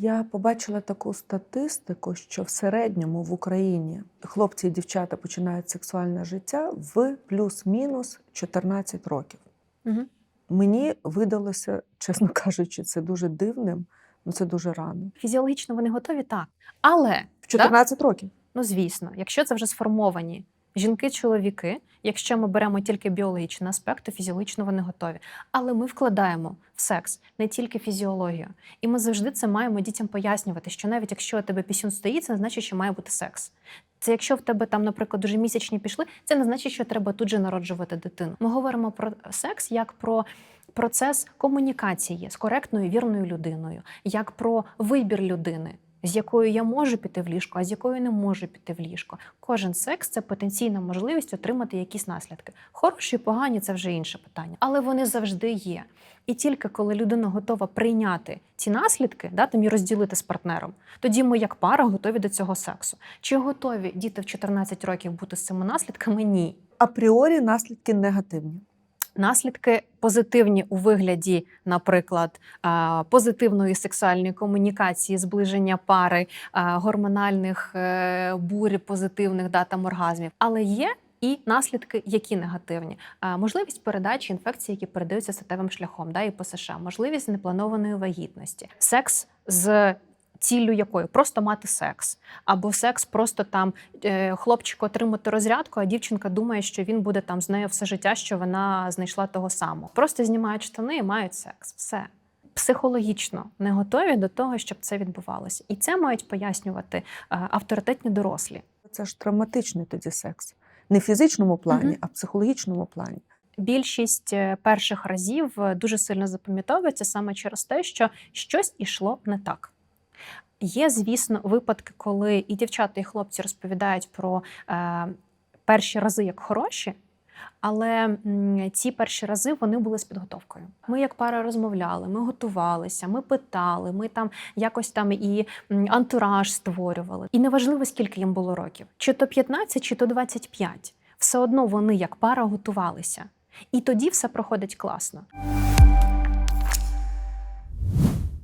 Я побачила таку статистику, що в середньому в Україні хлопці і дівчата починають сексуальне життя в плюс-мінус 14 років. Угу. Мені видалося, чесно кажучи, це дуже дивним, ну це дуже рано. Фізіологічно вони готові так. Але В 14 років. Ну, звісно, якщо це вже сформовані жінки-чоловіки, якщо ми беремо тільки біологічний аспект, то фізіологічно вони готові. Але ми вкладаємо в секс не тільки фізіологію. І ми завжди це маємо дітям пояснювати, що навіть якщо у тебе пісюн стоїть, це не значить, що має бути секс. Це якщо в тебе там, наприклад, дуже місячні пішли, це не значить, що треба тут же народжувати дитину. Ми говоримо про секс як про. Процес комунікації з коректною вірною людиною, як про вибір людини, з якою я можу піти в ліжко, а з якою не можу піти в ліжко. Кожен секс це потенційна можливість отримати якісь наслідки. Хороші, погані це вже інше питання, але вони завжди є. І тільки коли людина готова прийняти ці наслідки, да, там розділити з партнером, тоді ми, як пара, готові до цього сексу. Чи готові діти в 14 років бути з цими наслідками? Ні. Апріорі наслідки негативні. Наслідки позитивні у вигляді, наприклад, позитивної сексуальної комунікації, зближення пари, гормональних е, бурь, позитивних да, там, оргазмів. Але є і наслідки, які негативні. Можливість передачі інфекцій, які передаються статевим шляхом, да, і по США, можливість непланованої вагітності, секс з. Ціллю якої просто мати секс, або секс просто там е, хлопчик отримати розрядку, а дівчинка думає, що він буде там з нею все життя, що вона знайшла того самого. Просто знімають штани і мають секс. Все психологічно не готові до того, щоб це відбувалося, і це мають пояснювати е, авторитетні дорослі. Це ж травматичний тоді секс. Не в фізичному плані, Мгм. а в психологічному плані. Більшість е, перших разів дуже сильно запам'ятовується саме через те, що щось ішло не так. Є, звісно, випадки, коли і дівчата, і хлопці розповідають про е, перші рази як хороші, але ці перші рази вони були з підготовкою. Ми, як пара, розмовляли, ми готувалися, ми питали, ми там якось там і антураж створювали. І неважливо, скільки їм було років, чи то 15, чи то 25. Все одно вони як пара готувалися. І тоді все проходить класно.